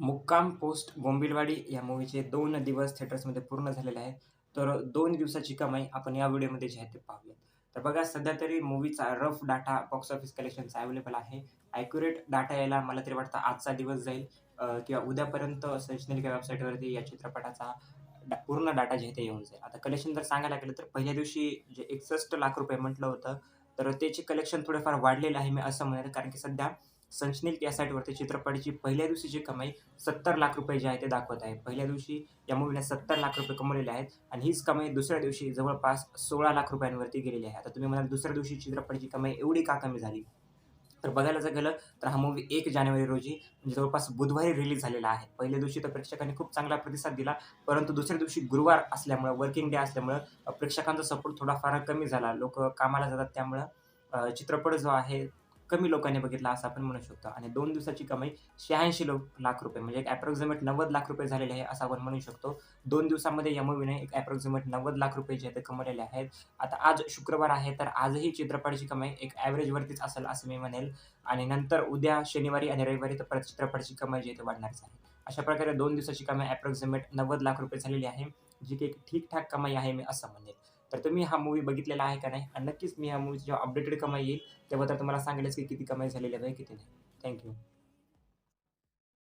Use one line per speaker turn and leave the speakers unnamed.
मुक्काम पोस्ट बोंबिलवाडी या मूव्हीचे दोन दिवस थिएटर्समध्ये पूर्ण झालेले आहे. तर दोन दिवसाची कमाई आपण या व्हिडिओमध्ये जे आहे ते पाहूयात. तर बघा सध्या तरी मूवीचा रफ डाटा बॉक्स ऑफिस कलेक्शनचा अवेलेबल आहे. ॲक्युरेट डाटा यायला मला तरी वाटतं आजचा दिवस जाईल. किंवा उद्यापर्यंत सॅशनल किंवा वेबसाईटवरती या चित्रपटाचा डा- पूर्ण डाटा जे आहे ते येऊन जाईल. आता कलेक्शन जर सांगायला गेलं तर पहिल्या दिवशी जे एकसष्ट लाख रुपये म्हटलं होतं तर त्याचे कलेक्शन थोडेफार वाढलेलं आहे मी असं म्हणेल कारण की सध्या सनशनील या साईटवरती चित्रपटाची पहिल्या दिवशीची कमाई सत्तर लाख रुपये जी आहे ते दाखवत आहे. पहिल्या दिवशी या मूवीने सत्तर लाख रुपये कमवलेले आहेत आणि हीच कमाई दुसऱ्या दिवशी जवळपास सोळा लाख रुपयांवरती गेलेली आहे. आता तुम्ही म्हणाल दुसऱ्या दिवशी चित्रपटाची कमाई एवढी का कमी झाली? तर बघायला जर गेलं तर हा मूवी एक जानेवारी रोजी म्हणजे जवळपास बुधवारी रिलीज झालेला आहे. पहिल्या दिवशी तर प्रेक्षकांनी खूप चांगला प्रतिसाद दिला परंतु दुसऱ्या दिवशी गुरुवार असल्यामुळं वर्किंग डे असल्यामुळं प्रेक्षकांचा सपोर्ट थोडाफार कमी झाला. लोक कामाला जातात त्यामुळं चित्रपट जो आहे कमी लोकांनी बघितला असं आपण म्हणू शकतो. आणि दोन दिवसाची कमाई शहाऐंशी लोक लाख रुपये म्हणजे एक ॲप्रॉक्सिमेट नव्वद लाख रुपये झालेले आहे असं आपण म्हणू शकतो. दोन दिवसामध्ये या मूवीने एक ॲप्रॉक्सिमेट नव्वद लाख रुपये जे आहे ते कमवलेले आहेत. आता आज शुक्रवार आहे तर आजही चित्रपटाची कमाई एक ॲव्हरेजवरतीच असेल असं मी म्हणेल. आणि नंतर उद्या शनिवारी आणि रविवारी तर परत चित्रपटाची कमाई जी आहे ते वाढणारच आहे. अशा प्रकारे दोन दिवसाची कमाई ॲप्रॉक्सिमेट नव्वद लाख रुपये झालेली आहे जी की एक ठीकठाक कमाई आहे मी असं म्हणेल. तर तुम्ही हा मूवी बघितलेला आहे का नाही? आणि नक्कीच मी ह्या मूवीची जेव्हा अपडेटेड कमाई येईल तेव्हा तर तुम्हाला सांगेलच की किती कमाई झालेली आहे किती नाही. थँक्यू